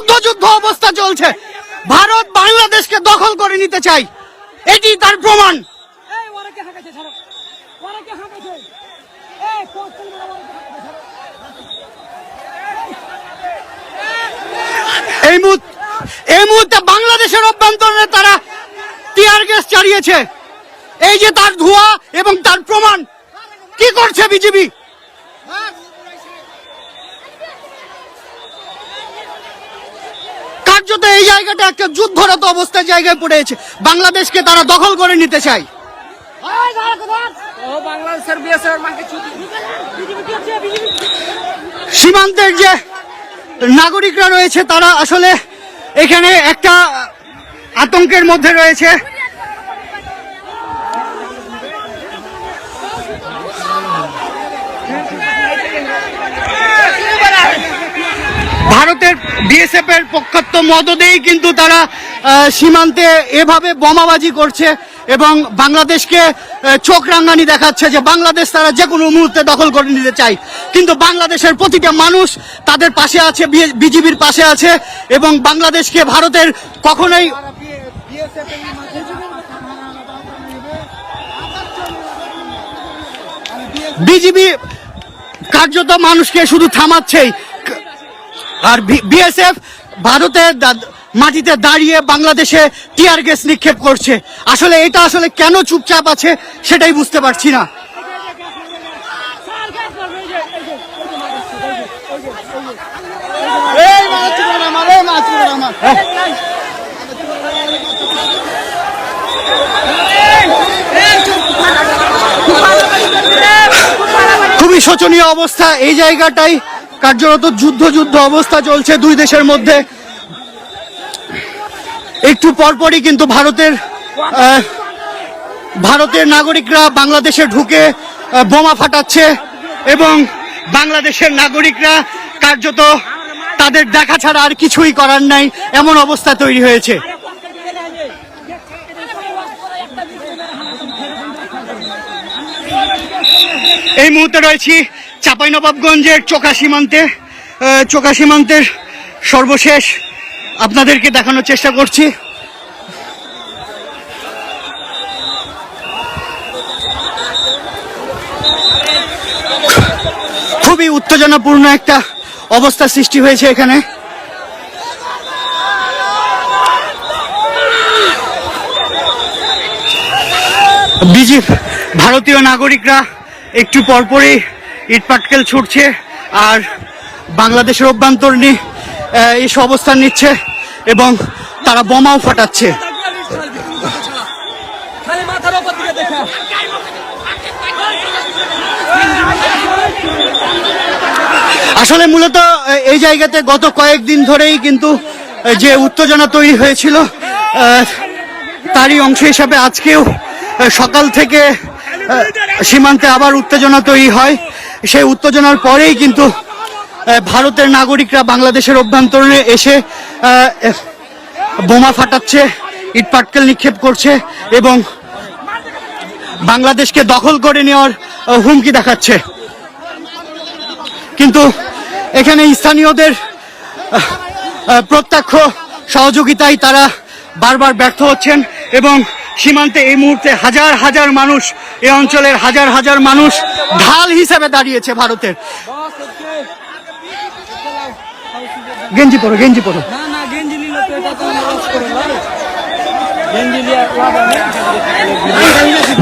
যুদ্ধ যুদ্ধ অবস্থা চলছে। ভারত বাংলাদেশকে দখল করে নিতে চাই। এটি তার প্রমাণ। এই মুহূর্তে এই মুহূর্তে বাংলাদেশের অভ্যন্তরে তারা টিয়ার গ্যাস চালিয়েছে। এই যে তার ধোঁয়া এবং তার প্রমাণ কি করছে বিজেপি কার্যত এই জায়গাটা একটা যুদ্ধরত অবস্থায় জায়গায় পড়েছে বাংলাদেশকে তারা দখল করে নিতে চায়। সীমান্তের যে নাগরিকরা রয়েছে তারা আসলে এখানে একটা আতঙ্কের মধ্যে রয়েছে। ভারতের বিএসএফ এর পক্ষত্ব মদদেই কিন্তু তারা সীমান্তে এভাবে বোমাবাজি করছে এবং বাংলাদেশকে চোখ রাঙ্গানি দেখাচ্ছে যে বাংলাদেশ তারা যে কোনো মুহূর্তে দখল করে নিতে চায়। কিন্তু বাংলাদেশের প্রতিটা মানুষ তাদের পাশে আছে বিজিবির পাশে আছে এবং বাংলাদেশকে ভারতের কখনোই বিজিবি কার্যত মানুষকে শুধু থামাচ্ছেই। আর বিএসএফ ভারতের মাটিতে দাঁড়িয়ে বাংলাদেশে টিয়ার গ্যাস নিক্ষেপ করছে। আসলে এটা আসলে কেন চুপচাপ আছে সেটাই বুঝতে পারছি না। খুবই শোচনীয় অবস্থা এই জায়গাটাই কার্যরত যুদ্ধ যুদ্ধ অবস্থা চলছে দুই দেশের মধ্যে। একটু পরপরই কিন্তু ভারতের ভারতের নাগরিকরা বাংলাদেশে ঢুকে বোমা ফাটাচ্ছে এবং বাংলাদেশের নাগরিকরা কার্যত তাদের দেখা ছাড়া আর কিছুই করার নাই, এমন অবস্থা তৈরি হয়েছে। এই মুহূর্তে রয়েছি চাঁপাইনবাবগঞ্জের চোখা সীমান্তে চোখা সীমান্তের সর্বশেষ আপনাদেরকে দেখানোর চেষ্টা করছি। খুবই উত্তেজনাপূর্ণ একটা অবস্থা সৃষ্টি হয়েছে এখানে। বিজি ভারতীয় নাগরিকরা একটু পরপরই ইটপাটকেল ছুটছে আর বাংলাদেশের অভ্যন্তরীণ এসে অবস্থান নিচ্ছে এবং তারা বোমাও ফাটাচ্ছে। আসলে মূলত এই জায়গাতে গত কয়েকদিন ধরেই কিন্তু যে উত্তেজনা তৈরি হয়েছিল তারই অংশ হিসাবে আজকেও সকাল থেকে সীমান্তে আবার উত্তেজনা তৈরি হয়। সেই উত্তেজনার পরেই কিন্তু ভারতের নাগরিকরা বাংলাদেশের অভ্যন্তরে এসে বোমা ফাটাচ্ছে ইটপাটকেল নিক্ষেপ করছে এবং বাংলাদেশকে দখল করে নেওয়ার হুমকি দেখাচ্ছে। কিন্তু এখানে স্থানীয়দের প্রত্যক্ষ সহযোগিতায় তারা বারবার ব্যর্থ হচ্ছেন এবং সীমান্তে এই মুহূর্তে হাজার হাজার মানুষ এই অঞ্চলের হাজার হাজার মানুষ ঢাল হিসেবে দাঁড়িয়েছে ভারতের। গেঞ্জি পরো গেঞ্জি পরো।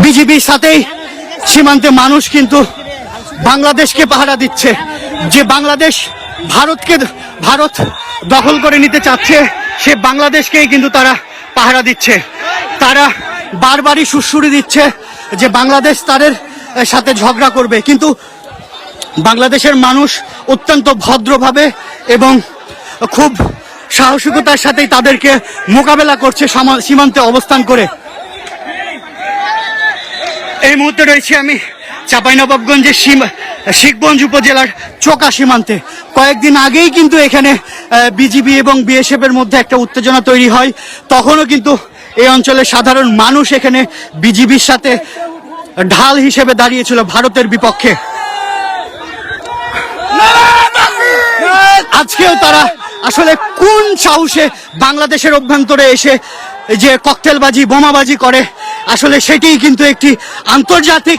বিজেপির সাথেই সীমান্তে মানুষ কিন্তু বাংলাদেশকে পাহারা দিচ্ছে। যে বাংলাদেশ ভারতকে ভারত দখল করে নিতে চাচ্ছে সে বাংলাদেশকেই কিন্তু তারা পাহারা দিচ্ছে। তারা বারবারই সুরসুরি দিচ্ছে যে বাংলাদেশ তাদের সাথে ঝগড়া করবে। কিন্তু বাংলাদেশের মানুষ অত্যন্ত ভদ্রভাবে এবং খুব সাহসিকতার সাথেই তাদেরকে মোকাবেলা করছে সীমান্তে অবস্থান করে। এই মুহূর্তে রয়েছি আমি চাঁপাইনবাবগঞ্জের শিখগঞ্জ উপজেলার চোকা সীমান্তে। কয়েকদিন আগেই কিন্তু এখানে বিজিবি এবং বিএসএফ এর মধ্যে একটা উত্তেজনা তৈরি হয়। তখনও কিন্তু এই অঞ্চলের সাধারণ মানুষ এখানে বিজিবির সাথে ঢাল হিসেবে দাঁড়িয়েছিল ভারতের বিপক্ষে। আজকেও তারা আসলে কোন সাহসে বাংলাদেশের অভ্যন্তরে এসে যে ককটেলবাজি, বোমাবাজি করে, আসলে সেটিই কিন্তু একটি আন্তর্জাতিক